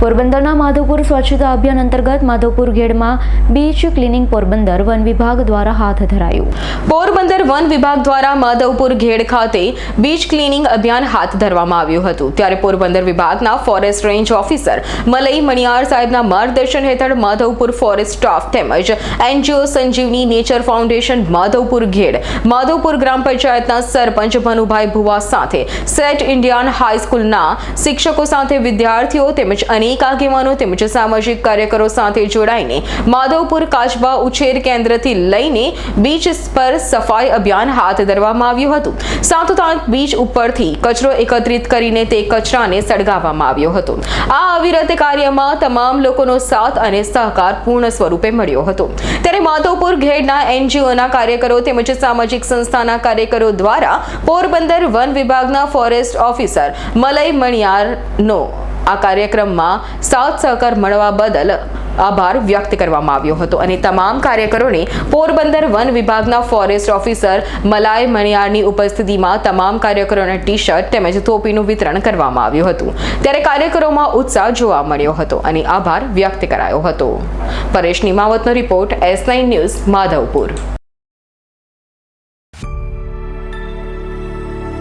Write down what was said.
પોરબંદરના માધવપુર સ્વચ્છતા અભિયાન અંતર્ગત માધવપુર ગેડમાં બીચ ક્લિનિંગ પોરબંદર વન વિભાગ દ્વારા હાથ ધરાયું. પોરબંદર વન વિભાગ દ્વારા માધવપુર ઘેડ ખાતે બીચ ક્લિનિંગ અભિયાન હાથ ધરવામાં આવ્યું હતું. ત્યારે પોરબંદર વિભાગના forest range officer Malai Maniyar સાહેબના માર્ગદર્શન હેઠળ માધવપુર ફોરેસ્ટ સ્ટાફ તેમજ NGO Sanjivani nature foundation Madhavpur Ghed Madhavpur ગ્રામ પંચાયતના સરપંચ ભનુભાઈ ભુવા સાથે સેટ ઇન્ડિયન હાઈસ્કૂલના શિક્ષકો સાથે વિદ્યાર્થીઓ તેમજ અનેક આગેવાનો તેમજ સામાજિક કાર્યકરો સાથે જોડાઈને માધવપુર કાચબા ઉછેર કેન્દ્રથી લઈને બીચ પર સફાઈ અભિયાન હાથ ધરવામાં આવ્યું હતું. સાતોતાંત બીચ ઉપરથી કચરો એકત્રિત કરીને તે કચરાને સળગાવવામાં આવ્યો હતો. આ અવિરત કાર્યમાં તમામ લોકોનો સાથ અને સહકાર પૂર્ણ સ્વરૂપે મળ્યો હતો. ત્યારે માધવપુર ઘેડના એનજીઓના કાર્યકરો તેમજ સામાજિક સંસ્થાના કાર્યકરો દ્વારા પોરબંદર વન વિભાગના ફોરેસ્ટ ઓફિસર મલય મણિયારનો આ કાર્યક્રમમાં સાથ સહકાર મળવા બદલ આભાર વ્યક્ત કરવામાં આવ્યો હતો અને તમામ કાર્યકરોને પોરબંદર વન વિભાગના ફોરેસ્ટ ઓફિસર મલાય મણિયારની ઉપસ્થિતિમાં તમામ કાર્યકરોને ટી શર્ટ તેમજ ટોપીનું વિતરણ કરવામાં આવ્યું હતું. ત્યારે કાર્યકરોમાં ઉત્સાહ જોવા મળ્યો હતો અને આભાર વ્યક્ત કરાયો હતો. Paresh નિમાવતનો report S nine news, Madhavpur.